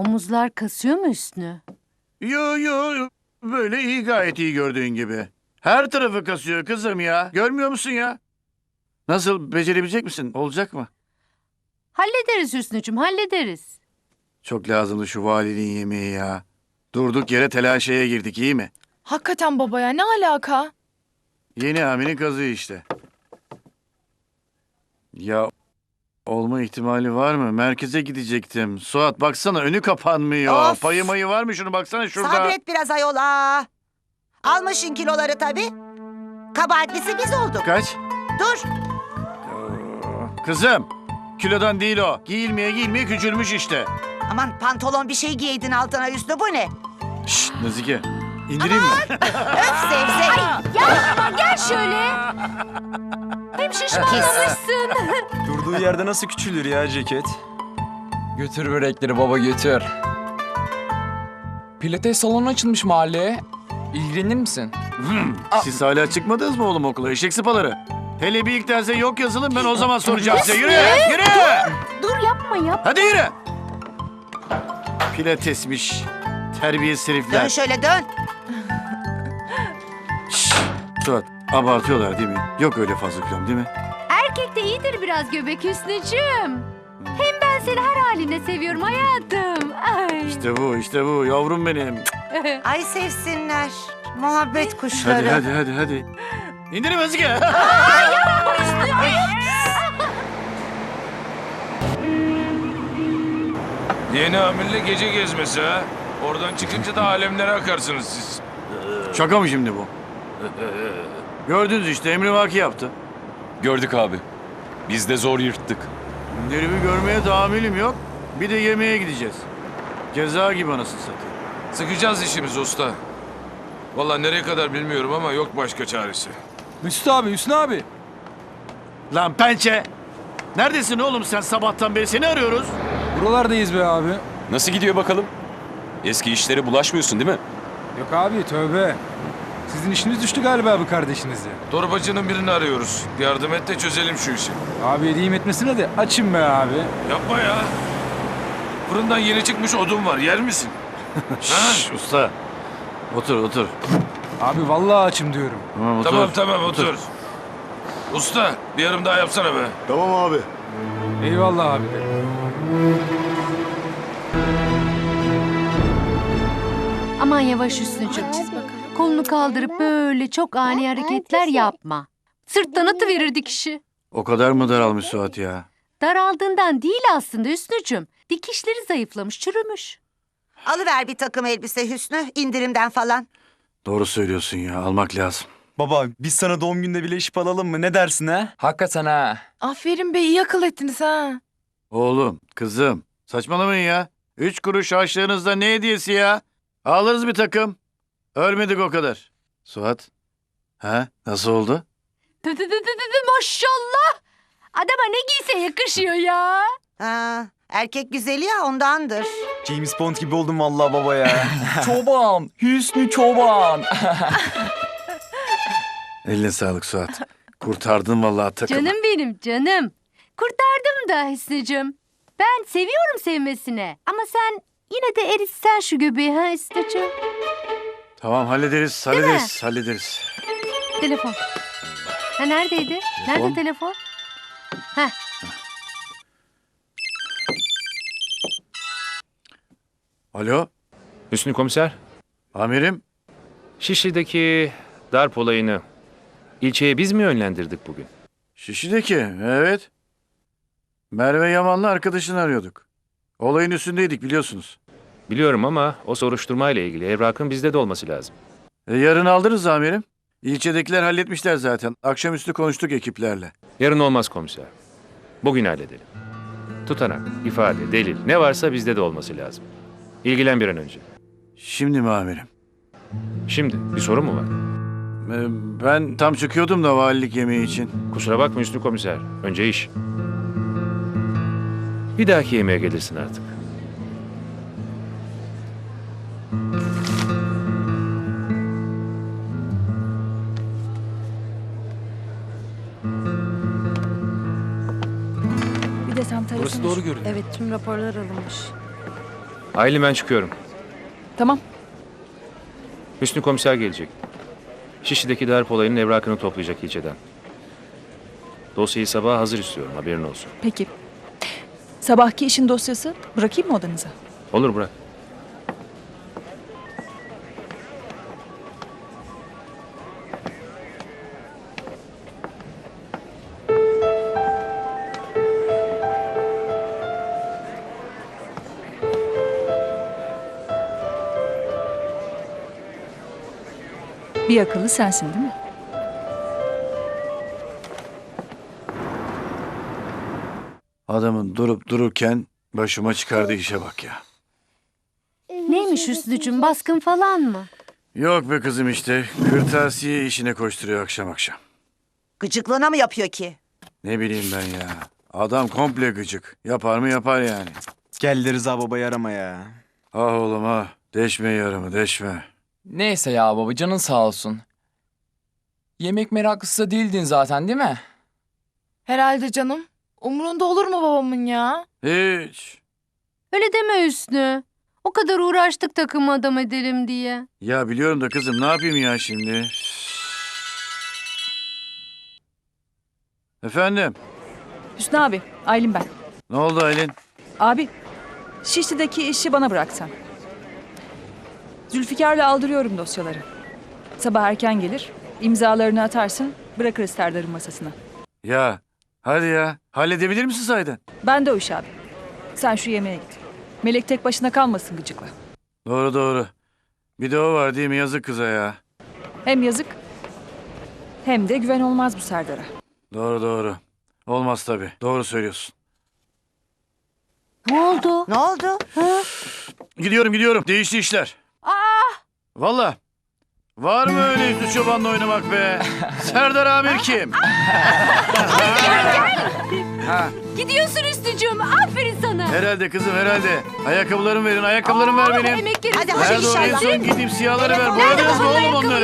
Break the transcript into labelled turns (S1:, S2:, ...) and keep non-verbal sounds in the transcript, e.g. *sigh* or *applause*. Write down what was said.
S1: Omuzlar kasıyor mu Hüsnü?
S2: Yo yo böyle iyi gayet iyi gördüğün gibi. Her tarafı kasıyor kızım ya. Görmüyor musun ya? Nasıl becerebilecek misin? Olacak mı?
S1: Hallederiz Hüsnü'cüm hallederiz.
S2: Çok lazımdı şu valinin yemeği ya. Durduk yere telaşeye girdik iyi mi?
S3: Hakikaten baba ya ne alaka?
S2: Yeni haminin kazığı işte. Ya olma ihtimali var mı? Merkeze gidecektim. Suat baksana önü kapanmıyor.
S4: Of.
S2: Payı mayı var mı şunu baksana şurada.
S4: Sabret biraz ayol aa. Almışın kiloları tabii. Kabahatlisi biz olduk.
S2: Kaç?
S4: Dur.
S2: Kızım kilodan değil o. Giyilmeye giyilmeye küçülmüş işte.
S4: Aman pantolon bir şey giydin altına üstü bu ne?
S2: Şşt Nazike indireyim mi? *laughs*
S4: Öf sevzek.
S1: Hem şişmanlamışsın.
S5: Durduğu yerde nasıl küçülür ya ceket?
S6: Götür börekleri baba götür. Pilates salonu açılmış mahalleye. İlgilenir misin?
S2: Siz hala çıkmadınız mı oğlum okula eşek sıpaları? Hele bir ilk derse yok yazılın ben o zaman soracağım size. Yürü yürü.
S1: Dur yapma yap.
S2: Hadi yürü. Pilatesmiş. Terbiyesiz
S4: Dön
S2: herifler.
S4: şöyle dön.
S2: Suat abartıyorlar değil mi? Yok öyle fazla kilom değil mi?
S1: Erkekte iyidir biraz göbek Hüsnü'cüm. Hem ben seni her haline seviyorum hayatım. Ay.
S2: İşte bu işte bu yavrum benim. *laughs*
S4: Ay sevsinler. Muhabbet
S2: Hadi
S4: kuşları.
S2: hadi hadi hadi. İndirin Özge.
S7: Yeni hamile gece gezmesi ha. Oradan çıkınca da alemlere akarsınız siz.
S2: Şaka mı şimdi bu? *laughs* Gördünüz işte emrivaki yaptı.
S8: Gördük abi. Biz de zor yırttık.
S2: Nerimi görmeye tahammülüm yok. Bir de yemeğe gideceğiz. Ceza gibi anasını satayım.
S7: Sıkacağız işimiz usta. Vallahi nereye kadar bilmiyorum ama yok başka çaresi.
S5: Hüsnü abi, Hüsnü abi.
S2: Lan pençe! Neredesin oğlum sen sabahtan beri seni arıyoruz.
S5: Buralardayız be abi.
S8: Nasıl gidiyor bakalım? Eski işlere bulaşmıyorsun değil mi?
S5: Yok abi tövbe. Sizin işiniz düştü galiba bu kardeşinizle.
S7: Torbacının birini arıyoruz. Yardım et de çözelim şu işi.
S5: Abi edeyim etmesine de açın be abi.
S7: Yapma ya. Fırından yeni çıkmış odun var. Yer misin? *laughs*
S2: Şşş usta. Otur otur.
S5: Abi vallahi açım diyorum.
S2: Tamam otur.
S7: Tamam tamam otur. Usta bir yarım daha yapsana be.
S2: Tamam abi.
S5: Eyvallah abi.
S1: Aman yavaş Hüsnü'cüm. Kolunu kaldırıp böyle çok ani hareketler yapma. Sırttan atıverir dikişi.
S2: O kadar mı daralmış Suat ya?
S1: Daraldığından değil aslında Hüsnü'cüm. Dikişleri zayıflamış, çürümüş.
S4: Alıver bir takım elbise Hüsnü indirimden falan.
S2: Doğru söylüyorsun ya almak lazım.
S5: Baba biz sana doğum günde bile işip alalım mı? Ne dersin ha?
S6: Hakikaten ha.
S3: Aferin be iyi akıl ettiniz ha.
S2: Oğlum, kızım saçmalamayın ya. Üç kuruş harçlığınızda ne hediyesi ya? Alırız bir takım. Ölmedik o kadar. Suat. Ha? Nasıl oldu?
S1: Tı tı tı tı tı tı, Maşallah. Adama ne giyse yakışıyor ya.
S4: Ha, erkek güzeli ya ondandır.
S5: James Bond gibi oldum vallahi baba ya. *laughs*
S6: Çoban. Hüsnü Çoban. *laughs*
S2: Eline sağlık Suat. Kurtardın vallahi takımı.
S1: Canım benim canım. Kurtardım da Hüsnü'cüm. Ben seviyorum sevmesine. Ama sen yine de eritsen şu göbeği ha Hüsnü'cüm.
S2: Tamam hallederiz,
S1: Değil mi?
S2: hallederiz, hallederiz.
S1: Telefon. Ha neredeydi?
S2: Telefon.
S1: Nerede telefon? Ha
S2: Alo,
S9: Hüsnü komiser,
S2: amirim.
S9: Şişli'deki darp olayını ilçeye biz mi yönlendirdik bugün?
S2: Şişideki, evet. Merve Yaman'la arkadaşını arıyorduk. Olayın üstündeydik biliyorsunuz.
S9: Biliyorum ama o soruşturma ile ilgili evrakın bizde de olması lazım.
S2: E, yarın aldırız amirim. İlçedekiler halletmişler zaten. Akşamüstü konuştuk ekiplerle.
S9: Yarın olmaz komiser. Bugün halledelim. Tutanak, ifade, delil ne varsa bizde de olması lazım. İlgilen bir an önce.
S2: Şimdi mi amirim?
S9: Şimdi bir sorun mu var?
S2: E, ben tam çıkıyordum da valilik yemeği için.
S9: Kusura bakma Hüsnü komiser. Önce iş. Bir dahaki yemeğe gelirsin artık.
S3: Bir de sen
S5: Burası doğru görünüyor.
S10: Evet tüm raporlar alınmış.
S9: Aylin ben çıkıyorum.
S10: Tamam.
S9: Hüsnü komiser gelecek. Şişli'deki darp olayının evrakını toplayacak ilçeden. Dosyayı sabah hazır istiyorum haberin olsun.
S10: Peki. Sabahki işin dosyası bırakayım mı odanıza?
S9: Olur bırak.
S10: Bir akıllı sensin değil mi?
S2: Adamın durup dururken başıma çıkardığı işe bak ya.
S1: Neymiş Hüsnü'cüm baskın falan mı?
S2: Yok be kızım işte. Kırtasiye işine koşturuyor akşam akşam.
S4: Gıcıklığına mı yapıyor ki?
S2: Ne bileyim ben ya. Adam komple gıcık. Yapar mı yapar yani.
S5: Geldi Rıza babayı arama ya.
S2: Ah oğlum ah. Deşme yarımı deşme.
S6: Neyse ya baba canın sağ olsun. Yemek meraklısı da değildin zaten değil mi?
S3: Herhalde canım. Umurunda olur mu babamın ya?
S2: Hiç.
S1: Öyle deme Hüsnü. O kadar uğraştık takımı adam edelim diye.
S2: Ya biliyorum da kızım ne yapayım ya şimdi? Efendim?
S10: Hüsnü abi, Aylin ben.
S2: Ne oldu Aylin?
S10: Abi, Şişli'deki işi bana bıraksan. Zülfikar'la aldırıyorum dosyaları. Sabah erken gelir, imzalarını atarsın, bırakırız Serdar'ın masasına.
S2: Ya hadi ya. Halledebilir misin sayden?
S10: Ben de o iş abi. Sen şu yemeğe git. Melek tek başına kalmasın gıcıkla.
S2: Doğru doğru. Bir de o var değil mi yazık kıza ya.
S10: Hem yazık, hem de güven olmaz bu Serdar'a.
S2: Doğru doğru. Olmaz tabii. Doğru söylüyorsun.
S1: Ne oldu?
S4: Ne oldu?
S2: Gidiyorum gidiyorum. Değişti işler. Valla. Var mı öyle üstü çobanla oynamak be? *laughs* Serdar Amir kim? ha,
S1: Gidiyorsun Hüsnü'cüm. Aferin sana.
S2: herhalde kızım herhalde. Ayakkabılarımı verin ayakkabılarımı ver benim.
S1: Emekleri
S4: Hadi, hadi
S2: Nerede
S4: inşallah.
S2: son gideyim siyahları ver.
S4: Nerede
S2: Boyadınız mı oğlum onları?